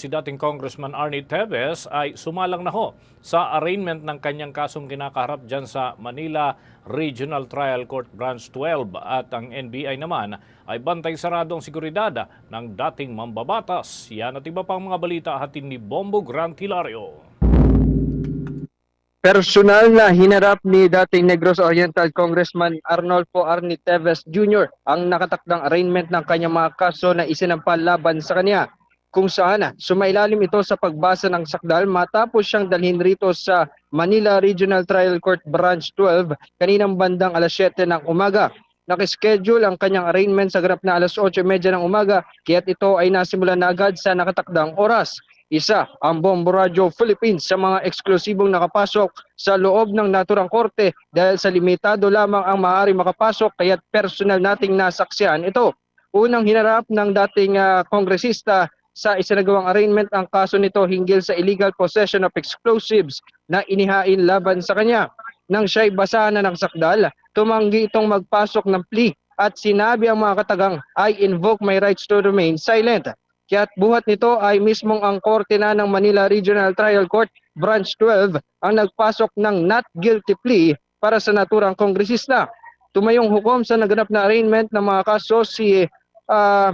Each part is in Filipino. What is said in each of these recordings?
si dating Congressman Arnie Teves ay sumalang na ho sa arraignment ng kanyang kasong kinakaharap dyan sa Manila Regional Trial Court Branch 12 at ang NBI naman ay bantay saradong seguridad ng dating mambabatas. Yan at iba pang mga balita hatin ni Bombo Grant Hilario. Personal na hinarap ni dating Negros Oriental Congressman Arnolfo Arni Teves Jr. ang nakatakdang arraignment ng kanyang mga kaso na isinampal laban sa kanya kung saan ah, sumailalim ito sa pagbasa ng sakdal matapos siyang dalhin rito sa Manila Regional Trial Court Branch 12 kaninang bandang alas 7 ng umaga. Nakischedule ang kanyang arraignment sa ganap na alas 8.30 ng umaga kaya't ito ay nasimulan na agad sa nakatakdang oras. Isa ang Bombo Radio Philippines sa mga eksklusibong nakapasok sa loob ng naturang korte dahil sa limitado lamang ang maaari makapasok kaya't personal nating nasaksihan ito. Unang hinarap ng dating ah, kongresista sa isinagawang arraignment ang kaso nito hinggil sa illegal possession of explosives na inihain laban sa kanya. Nang siya'y basahan ng sakdal, tumanggi itong magpasok ng plea at sinabi ang mga katagang, I invoke my rights to remain silent. Kaya't buhat nito ay mismong ang korte na ng Manila Regional Trial Court Branch 12 ang nagpasok ng not guilty plea para sa naturang kongresista. Tumayong hukom sa naganap na arraignment ng mga kaso si ah,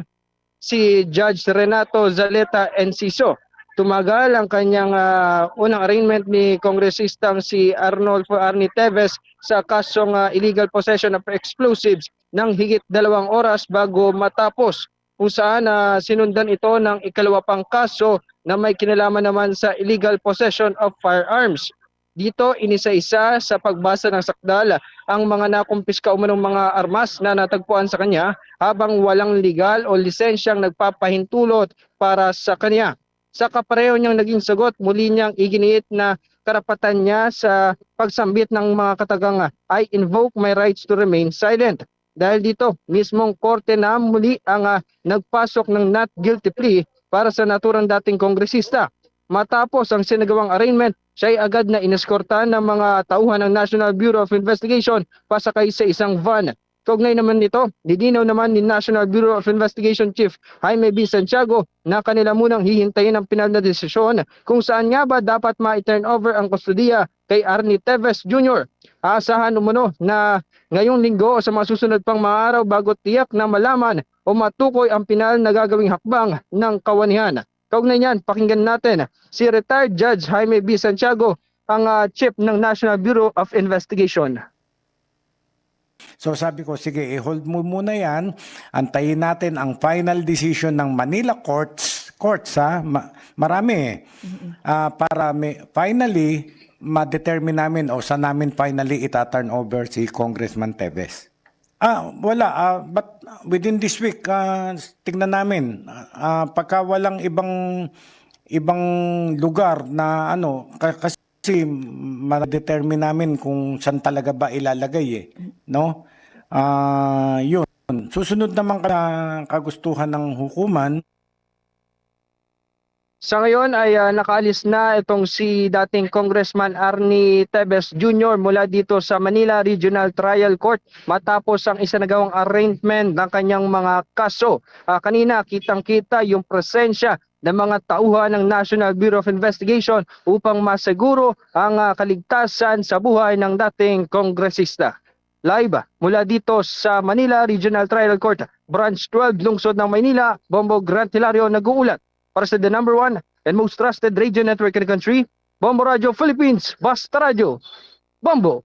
si Judge Renato Zaleta Enciso. Tumagal ang kanyang ah, unang arraignment ni kongresistang si Arnolfo Arni Teves sa kasong ah, illegal possession of explosives ng higit dalawang oras bago matapos kung saan ah, sinundan ito ng ikalawa pang kaso na may kinalaman naman sa illegal possession of firearms. Dito, inisa-isa sa pagbasa ng sakdal ang mga nakumpiska umanong mga armas na natagpuan sa kanya habang walang legal o lisensyang nagpapahintulot para sa kanya. Sa kapareho niyang naging sagot, muli niyang iginiit na karapatan niya sa pagsambit ng mga katagang I invoke my rights to remain silent. Dahil dito, mismong korte na muli ang ah, nagpasok ng not guilty plea para sa naturang dating kongresista. Matapos ang sinagawang arraignment, siya ay agad na ineskortahan ng mga tauhan ng National Bureau of Investigation pasakay sa isang van. Kaugnay naman nito, didinaw naman ni National Bureau of Investigation Chief Jaime B. Santiago na kanila munang hihintayin ang pinal na desisyon kung saan nga ba dapat ma-turn over ang kustudiya kay Arnie Teves Jr. Aasahan umano na ngayong linggo o sa mga susunod pang mga araw bago tiyak na malaman o matukoy ang pinal na gagawing hakbang ng kawanihan. Kaugnay niyan, pakinggan natin si retired Judge Jaime B. Santiago, ang ah, chief ng National Bureau of Investigation. So sabi ko, sige, i-hold mo muna yan. Antayin natin ang final decision ng Manila Courts. Courts, ha? Ma- marami eh. Ah, para may, finally, ma-determine namin o sa namin finally ita-turn over si Congressman Tevez. Ah, wala. Ah, but within this week, ah, tingnan namin. Ah, pagka walang ibang ibang lugar na ano, ka- kasi ma-determine namin kung saan talaga ba ilalagay eh. No? Ah, yun. Susunod naman ka kagustuhan ng hukuman, Sa ngayon ay ah, nakaalis na itong si dating Congressman Arnie Tebes Jr. mula dito sa Manila Regional Trial Court matapos ang isanagawang arraignment ng kanyang mga kaso. Ah, kanina kitang-kita yung presensya ng mga tauhan ng National Bureau of Investigation upang masiguro ang ah, kaligtasan sa buhay ng dating kongresista. Live mula dito sa Manila Regional Trial Court, Branch 12, Lungsod ng Maynila, Bombo Grant Hilario nag-uulat para sa the number one and most trusted radio network in the country, Bombo Radio Philippines, Basta Radio, Bombo